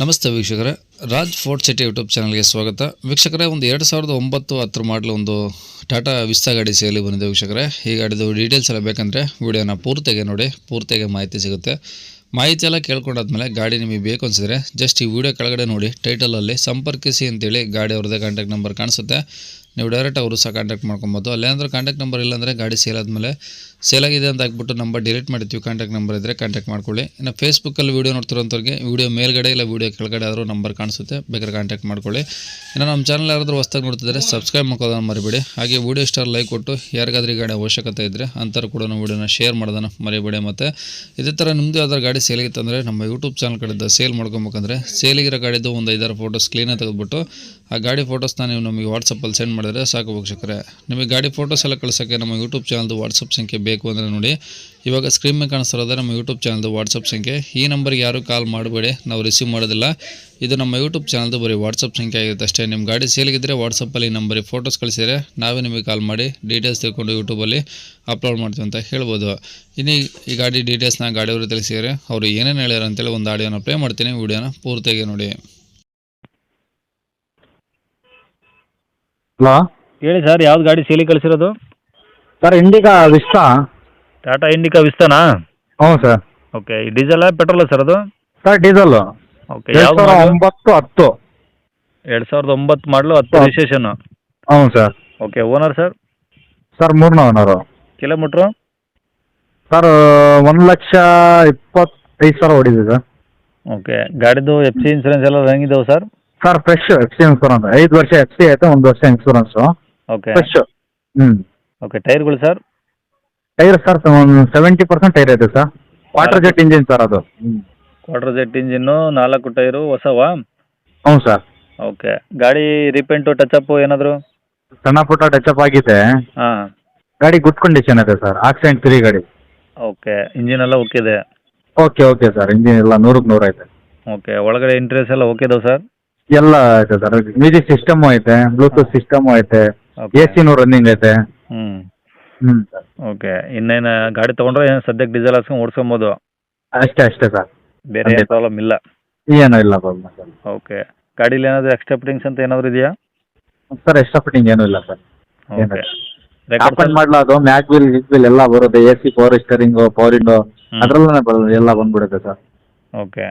ನಮಸ್ತೆ ವೀಕ್ಷಕರೇ. Raj fort city YouTube ಚಾನಲ್ಗೆ ಸ್ವಾಗತ. ವೀಕ್ಷಕರೇ, ಒಂದು ಎರಡು ಸಾವಿರದ ಒಂಬತ್ತು ಹತ್ತು ಮಾಡಲು ಒಂದು ಟಾಟಾ ವಿಸ್ತಾ ಗಾಡಿ ಸೇಲಿ ಬಂದಿದೆ ವೀಕ್ಷಕರೇ. ಈ ಗಾಡಿದು ಡೀಟೇಲ್ಸ್ ಎಲ್ಲ ಬೇಕಂದರೆ ವಿಡಿಯೋನ ಪೂರ್ತಿಗೆ ನೋಡಿ, ಪೂರ್ತಿಗೆ ಮಾಹಿತಿ ಸಿಗುತ್ತೆ. ಮಾಹಿತಿ ಎಲ್ಲ ಕೇಳ್ಕೊಂಡಾದ್ಮೇಲೆ ಗಾಡಿ ನಿಮಗೆ ಬೇಕು ಅನಿಸಿದ್ರೆ ಜಸ್ಟ್ ಈ ವಿಡಿಯೋ ಕೆಳಗಡೆ ನೋಡಿ ಟೈಟಲಲ್ಲಿ ಸಂಪರ್ಕಿಸಿ ಅಂತೇಳಿ ಗಾಡಿ ಅವ್ರದ್ದೇ ಕಾಂಟ್ಯಾಕ್ಟ್ ನಂಬರ್ ಕಾಣಿಸುತ್ತೆ. ನೀವು ಡೈರೆಕ್ಟ್ ಅವರು ಸಹ ಕಾಂಟ್ಯಾಕ್ಟ್ ಮಾಡ್ಕೊಬೋದು. ಅಲ್ಲೇನಾದರೂ ಕಾಂಟ್ಯಾಕ್ಟ್ ನಂಬರ್ ಇಲ್ಲಾಂದರೆ ಗಾಡಿ ಸೇಲ್ ಆದಮೇಲೆ ಸೇಲ್ ಆಗಿದೆ ಅಂತ ಹಾಕ್ಬಿಟ್ಟು ನಂಬರ್ ಡಿಲೀಟ್ ಮಾಡ್ತೀವಿ ಕಾಂಟ್ಯಾಕ್ಟ್ ನಂಬರ್ ಇದ್ದರೆ ಕಾಂಟ್ಯಾಕ್ಟ್ ಮಾಡ್ಕೊಳ್ಳಿ. ಇನ್ನು ಫೇಸ್ಬುಕ್ಕಲ್ಲಿ ವೀಡಿಯೋ ನೋಡ್ತಿರೋಂಥವ್ರಿಗೆ ವೀಡಿಯೋ ಮೇಲ್ಗಡೆ ಇಲ್ಲ ವೀಡಿಯೋ ಕೆಳಗಡೆ ಆದರೂ ನಂಬರ್ ಕಾಣಿಸುತ್ತೆ. ಬೇಕಾದ್ರೆ ಕಾಂಟ್ಯಾಕ್ಟ್ ಮಾಡ್ಕೊಳ್ಳಿ. ಇನ್ನು ನಮ್ಮ ಚಾನಲ್ ಯಾರಾದರೂ ಹೊಸ್ದಾಗಿ ನೋಡ್ತಿದ್ರೆ ಸಬ್ಸ್ಕ್ರೈಬ್ ಮಾಡ್ಕೋದನ್ನ ಮರಿಬೇಡಿ. ಹಾಗೆ ವೀಡಿಯೋ ಸ್ಟಾರ್ ಲೈಕ್ ಕೊಟ್ಟು ಯಾರಿಗಾದ್ರೂ ಗಾಡಿ ಅವಶ್ಯಕತೆ ಇದ್ದರೆ ಅಂಥವ್ರು ಕೂಡ ವೀಡಿಯೋನ ಶೇರ್ ಮಾಡೋದನ್ನು ಮರಿಬೇಡಿ ಮತ್ತು. ಇದೇ ಥರ ನಿಮ್ಮದು ಯಾವ್ದಾದ್ರು ಗಾಡಿ ಸೇಲಿಗಿತ್ತು ಅಂದರೆ ನಮ್ಮ ಯೂಟ್ಯೂಬ್ ಚಾನಲ್ ಕಡೆಯಿಂದ ಸೇಲ್ ಮಾಡ್ಕೊಬೇಕಂದ್ರೆ ಸೇಲಿಗಿರೋ ಗಾಡಿದು ಒಂದು ಐದಾರು ಫೋಟೋಸ್ ಕ್ಲೀನಾಗಿ ತೆಗೆದುಬಿಟ್ಟು ಆ ಗಾಡಿ ಫೋಟೋಸ್ನ ನೀವು ನಮಗೆ ವಾಟ್ಸಪ್ಪಲ್ಲಿ ಸೆಂಡ್ ಮಾಡಿದ್ರೆ ಸಾಕು ವೀಕ್ಷಕರೇ. ನಿಮಗೆ ಗಾಡಿ ಫೋಟೋಸ್ ಎಲ್ಲ ಕಳ್ಸೋಕ್ಕೆ ನಮ್ಮ ಯೂಟ್ಯೂಬ್ ಚಾನಲ್ದು ವಾಟ್ಸಪ್ ಸಂಖ್ಯೆ ಬೇಕು ಅಂದರೆ ನೋಡಿ. ಇವಾಗ ಸ್ಕ್ರೀನ್ ಮೇಲೆ ಕಾಣಿಸ್ತಿರೋದೇ ನಮ್ಮ ಯೂಟ್ಯೂಬ್ ಚಾನಲ್ದು ವಾಟ್ಸಪ್ ಸಂಖ್ಯೆ. ಈ ನಂಬರ್ಗೆ ಯಾರೂ ಕಾಲ್ ಮಾಡಬೇಡಿ, ನಾವು ರಿಸೀವ್ ಮಾಡೋದಿಲ್ಲ. ಇದು ನಮ್ಮ ಯೂಟ್ಯೂಬ್ ಚಾನಲ್ದು ಬರೀ ವಾಟ್ಸಪ್ ಸಂಖ್ಯೆ ಆಗಿರುತ್ತೆ ಅಷ್ಟೇ. ನಿಮ್ಮ ಗಾಡಿ ಸೇಲ್ಗಿದ್ರೆ ವಾಟ್ಸಪ್ಪಲ್ಲಿ ಈ ನಂಬರಿಗೆ ಫೋಟೋಸ್ ಕಳಿಸಿದರೆ ನಾವೇ ನಿಮಗೆ ಕಾಲ್ ಮಾಡಿ ಡೀಟೇಲ್ಸ್ ತಿಳ್ಕೊಂಡು ಯೂಟ್ಯೂಬಲ್ಲಿ ಅಪ್ಲೋಡ್ ಮಾಡ್ತೀವಿ ಅಂತ ಹೇಳ್ಬೋದು. ಇನ್ನು ಈ- ಗಾಡಿ ಡೀಟೇಲ್ಸ್ನ ಗಾಡಿಯವರು ತಿಳಿಸಿದರೆ ಅವರು ಏನೇನು ಹೇಳ್ಯಾರ ಅಂತೇಳಿ ಒಂದು ಆಡಿಯೋನ ಪ್ಲೇ ಮಾಡ್ತೀನಿ. ವೀಡಿಯೋನ ಪೂರ್ತಿಯಾಗಿ ನೋಡಿ. ಹಲೋ? ಹೇಳಿ ಸರ್ ಯಾವ್ದು ಗಾಡಿ ಸೇಲಿ ಕಳಿಸಿರೋದು? Sir Indica Vista. Tata Indica ವಿಸ್ತಾನಾ? ಹ್ಞೂ sir. Okay diesel petrol sir ಅದು? ಸರ್ ಡೀಸೆಲ್ ಓಕೆ ಎರಡು ಯಾವ್ದು ಸಾವಿರದ ಒಂಬತ್ತು ಹತ್ತು. ಎರಡು ಸಾವಿರದ ಒಂಬತ್ತು ಮಾಡಲು ಹತ್ತು ಹತ್ತು. ರಿಜಿಸ್ಟ್ರೇಷನ್ ಹ್ಞೂ sir. Okay owner sir? Sir ಮೂರನೇ ಓನರು ಕಿಲೋಮೀಟ್ರು? ಸರ್ ಒಂದು ಲಕ್ಷ ಇಪ್ಪತ್ತೈದು ಸಾವಿರ ಹೊಡಿದೆ ಸರ್. ಓಕೆ ಗಾಡಿದು ಎಫ್ ಸಿ ಇನ್ಸೂರೆನ್ಸ್ ಎಲ್ಲ ಹೆಂಗಿದಾವೆ sir? Sir fresh F C insurance ಐದು ವರ್ಷ ಎಫ್ ಸಿ ಐತೆ ಒಂದು ವರ್ಷ ಇನ್ಸೂರೆನ್ಸ್ ಓಕೆ ಫ್ರೆಶ್ ಹ್ಞೂ ಓಕೆ ಟೈರ್ಗಳು ಸರ್? ಟೈರ್ ಸರ್ ಒಂದು ಸೆವೆಂಟಿ ಪರ್ಸೆಂಟ್ ಟೈರ್ ಐತೆ sir. Water jet engine sir ಅದು. ಹ್ಞೂ ಕ್ವಾರ್ಟರ್ ಜೆಟ್ ಇಂಜಿನ್ನು ನಾಲ್ಕು ಟೈರು ಹೊಸವಾ? ಹ್ಞೂ ಸರ್. ಓಕೆ ಗಾಡಿ ರೀಪೇಂಟು ಟಚ್ ಅಪ್ ಏನಾದರೂ? ಸಣ್ಣ ಪುಟ್ಟ ಟಚಪ್ ಆಗಿದೆ. ಹಾಂ. ಗಾಡಿ ಗುಡ್ ಕಂಡೀಷನ್ ಇದೆ ಸರ್. ಆಕ್ಸಿಡೆಂಟ್ ತ್ರೀ ಗಾಡಿ. ಓಕೆ ಇಂಜಿನ್ ಎಲ್ಲ ಓಕೆ ಇದೆ? Okay okay sir. ಇಂಜಿನ್ ಎಲ್ಲ ನೂರಕ್ಕೆ ನೂರು ಐತೆ. ಓಕೆ ಒಳಗಡೆ ಇಂಟ್ರೆಸ್ ಎಲ್ಲ ಓಕೆ ಇದಾವೆ ಸರ್? ಎಲ್ಲ ಐತೆ ಸರ್ ಮ್ಯೂಸಿಕ್ ಸಿಸ್ಟಮ್ ಐತೆ ಬ್ಲೂಟೂತ್ ಸಿಸ್ಟಮ್ ಐತೆ ಎಸಿನು ಎ ಸಿನೂ ರನ್ನಿಂಗ್ ಐತೆ. ಹ್ಞೂ ಹ್ಞೂ ಸರ್ ಓಕೆ ಇನ್ನೇನು ಗಾಡಿ ತೊಗೊಂಡ್ರೆ ಏನು ಸದ್ಯಕ್ಕೆ ಡೀಸೆಲ್ ಹಾಕ್ಸ್ಕೊಂಡು ಓಡಿಸ್ಕೊಬೋದು? ಅಷ್ಟೇ ಅಷ್ಟೇ ಸರ್. ಬೇರೆ ಏನು ಪ್ರಾಬ್ಲಮ್ ಇಲ್ಲ. ಏನೂ ಇಲ್ಲ ಪ್ರಾಬ್ಲಮ್ ಸರ್. ಓಕೆ ಗಾಡೀಲಿ ಏನಾದರೂ ಎಕ್ಸ್ಟ್ರಾ ಫಿಟ್ಟಿಂಗ್ಸ್ ಅಂತ ಏನಾದರೂ ಇದೆಯಾ? ಸರ್ ಎಕ್ಸ್ಟ್ರಾ ಫಿಟ್ಟಿಂಗ್ ಏನೂ ಇಲ್ಲ ಸರ್. ಓಕೆ ಏನಿಲ್ಲ. ಆಪನ್ ಮಾಡ್ಲಾ ಅದು ಮ್ಯಾಕ್ ಬಿಲ್ ಗಿಕ್ ಬಿಲ್ ಎಲ್ಲ ಬರುತ್ತೆ. A C power steering power window ಅದರಲ್ಲೇ ಬರೋದು ಎಲ್ಲ ಬಂದ್ಬಿಡುತ್ತೆ ಸರ್. ಓಕೆ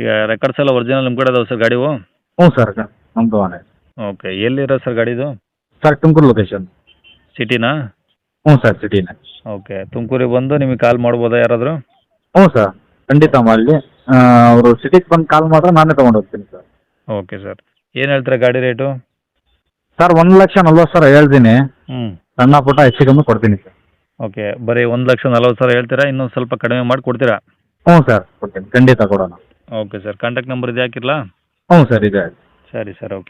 ಈಗ ರೆಕಾರ್ಡ್ಸ್ ಎಲ್ಲ ಒರಿಜಿನಲ್ ನಿಮ್ಮ ಕಡೆ ಅದಾವೆ ಸರ್ ಗಾಡಿವು? ಹ್ಞೂ ಸರ್ ನಮ್ದು ಓಕೆ ಎಲ್ಲಿರೋ ಸರ್ ಗಾಡಿದು? ಸರ್ ತುಮಕೂರು ಲೊಕೇಶನ್ ಸಿಟಿನಾ ಹ್ಞೂ ಸರ್ ಸಿಟಿನೇ ಓಕೆ ತುಮಕೂರಿಗೆ ಬಂದು ನಿಮಗೆ ಕಾಲ್ ಮಾಡ್ಬೋದಾ ಯಾರಾದರೂ? ಹ್ಞೂ ಸರ್ ಖಂಡಿತ ಮಾಡಲಿ. ಅವರು ಸಿಟಿಗೆ ಬಂದು ಕಾಲ್ ಮಾಡಿದ್ರೆ ನಾನೇ ತೊಗೊಂಡು ಹೋಗ್ತೀನಿ ಸರ್ ಓಕೆ ಸರ್ ಏನು ಹೇಳ್ತೀರಾ ಗಾಡಿ ರೇಟು ಸರ್ ಒಂದು ಲಕ್ಷ ನಲ್ವತ್ತು ಸಾವಿರ ಹೇಳ್ತೀನಿ. ಹ್ಞೂ ಸಣ್ಣ ಪುಟ್ಟ ಹೆಚ್ಚು ಕಮ್ಮಿ ಕೊಡ್ತೀನಿ ಸರ್ ಓಕೆ ಬರೀ ಒಂದು ಲಕ್ಷ ನಲ್ವತ್ತು ಸಾವಿರ ಹೇಳ್ತೀರಾ? ಇನ್ನೊಂದು ಸ್ವಲ್ಪ ಕಡಿಮೆ ಮಾಡಿ ಕೊಡ್ತೀರಾ ಹ್ಞೂ ಸರ್ ಕೊಡ್ತೀನಿ. ಖಂಡಿತ ಕೊಡೋಣ. ಓಕೆ ಸರ್ ಕಾಂಟ್ಯಾಕ್ಟ್ ನಂಬರ್ ಇದು ಹಾಕಿರಲಾ? ಹ್ಞೂ ಸರ್ ಇದೆ. ಸರಿ ಸರ್. ಓಕೆ